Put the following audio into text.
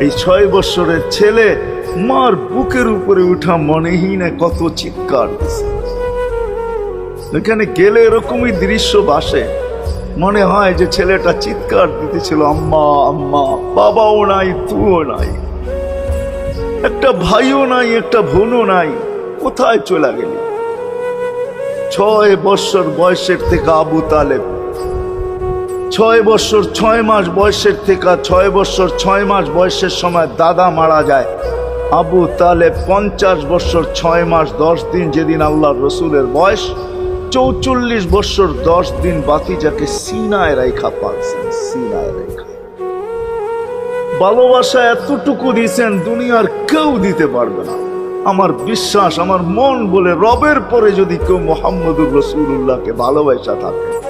এই ছয় বছরের ছেলে মার বুকের উপরে উঠা মনেহীন কত চিৎকার। এখানে গেলে এরকমই দৃশ্য বাসে মনে হয় যে ছেলেটা চিৎকার দিতেছিল, আম্মা আম্মা, বাবাও নাই তুও নাই। একটা ভাইও নাই, একটা বোনও নাই, কোথায় চলে গেলি? ছয় বছর বয়সের থেকে আবু তালেব ছয় বছর, ছয় মাস বয়সের থেকে ছয় বছর, ছয় মাস বয়সের সময় দাদা মারা যায়। আবু তালেব পঞ্চাশ বছর, ছয় মাস, দশ দিন যেদিন আল্লাহ রসুলের বয়স, চৌচল্লিশ বছর, দশ দিন বাতিজাকে সিনায় রেখা পাচ্ছেন সিনায় রেখা ভালোবাসা এতটুকু দিয়েছেন দুনিয়ার কেউ দিতে পারবে না। আমার বিশ্বাস, আমার মন বলে রবের পরে যদি কেউ মোহাম্মদুর রসুল্লাহকে ভালোবাসা থাকে